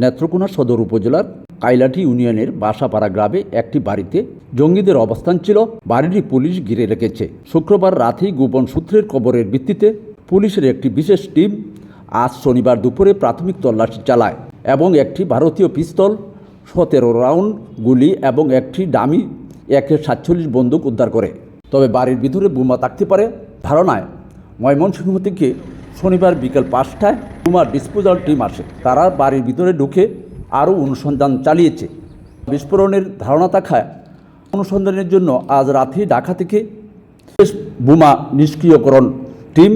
নেত্রকোনা সদর উপজেলার কাইলাঠি ইউনিয়নের বাসাপাড়া গ্রামে একটি বাড়িতে জঙ্গিদের অবস্থান ছিল। বাড়িটি পুলিশ ঘিরে রেখেছে। শুক্রবার রাতেই গোপন সূত্রের খবরের ভিত্তিতে পুলিশের একটি বিশেষ টিম আজ শনিবার দুপুরে প্রাথমিক তল্লাশি চালায় এবং একটি ভারতীয় পিস্তল, সতেরো রাউন্ড গুলি এবং একটি ডামি একে সাতচল্লিশ বন্দুক উদ্ধার করে। তবে বাড়ির ভিতরে বোমা থাকতে পারে ধারণায় ময়মনসিংহ থেকে শনিবার বিকেল পাঁচটায় কুমার ডিসপোজাল টিম আসে। তারা বাড়ির ভিতরে ঢুকে আরও অনুসন্ধান চালিয়েছে। বিস্ফোরণের ধারণা থাকায় অনুসন্ধানের জন্য আজ রাতে ঢাকা থেকে বোমা নিষ্ক্রিয়করণ টিম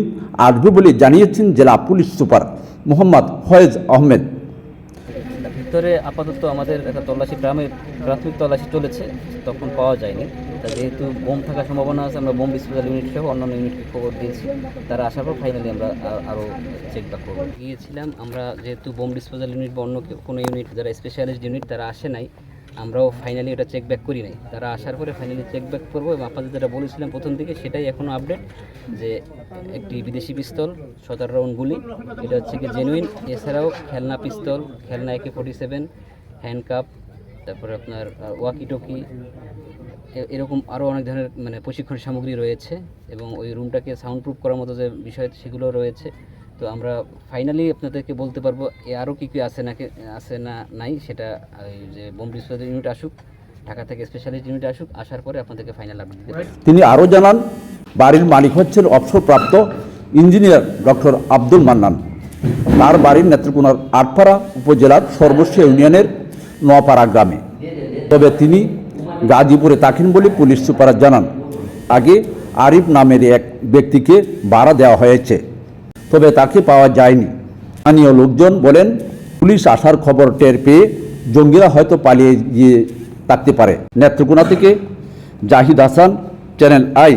আসবে বলে জানিয়েছেন জেলা পুলিশ সুপার মোহাম্মদ ফয়েজ আহমেদ। ভিতরে আপাতত আমাদের একটা তল্লাশি গ্রামে প্রাথমিক তল্লাশি চলেছে, তখন পাওয়া যায়নি। তা যেহেতু বোম থাকার সম্ভাবনা আছে, আমরা বোম ডিসপোজাল ইউনিট সহ অন্যান্য ইউনিটকে খবর দিয়েছি। তারা আসার পর ফাইনালি আমরা আরও চেক ব্যাক করব। গিয়েছিলাম, আমরা যেহেতু বোম ডিসপোজাল ইউনিট বা অন্য কোনো ইউনিট যারা স্পেশালিস্ট ইউনিট তারা আসে নাই। আমরাও ফাইনালি এটা চেক ব্যাক করি নাই। তারা আসার পরে ফাইনালি চেক ব্যাক করব এবং আপনাদের যেটা বলেছিলাম প্রথম দিকে, সেটাই এখনও আপডেট যে একটি বিদেশি পিস্তল, সতেরো রাউন্ড গুলি। এটা হচ্ছে কি জেনুইন এছাড়াও খেলনা পিস্তল, খেলনা একে ফোর্টি সেভেন হ্যান্ডকাপ তারপরে আপনার ওয়াকি টকি এরকম আরও অনেক ধরনের মানে প্রশিক্ষণ সামগ্রী রয়েছে এবং ওই রুমটাকে সাউন্ড প্রুফ করার মতো যে বিষয়, সেগুলো রয়েছে। তো আমরা ফাইনালি আপনাদেরকে বলতে পারব, এ আরও কী কী আছে নাকি, আছে না নাই সেটা ওই যে বোম ডিসপোজাল ইউনিট আসুক, ঢাকা থেকে স্পেশালিস্ট ইউনিট আসুক, আসার পরে আপনাদেরকে ফাইনাল আপডেট দিতে তিনি আরও জানান, বাড়ির মালিক হচ্ছেন অবসরপ্রাপ্ত ইঞ্জিনিয়ার ডক্টর আব্দুল মান্নান। তার বাড়ির নেত্রকোনার আটপাড়া উপজেলার সর্বস্ব ইউনিয়নের নোয়াপাড়া গ্রামে। তবে তিনি গাজীপুরে থাকেন বলে পুলিশ সুপার জানান। আগে আরিফ নামের এক ব্যক্তিকে ভাড়া দেওয়া হয়েছে। তবে তাকে পাওয়া যায়নি। স্থানীয় লোকজন বলেন, পুলিশ আসার খবর টের পেয়ে জঙ্গিরা হয়তো পালিয়ে গিয়ে থাকতে পারে। নেত্রকোনা থেকে জাহিদ হাসান, চ্যানেল আই।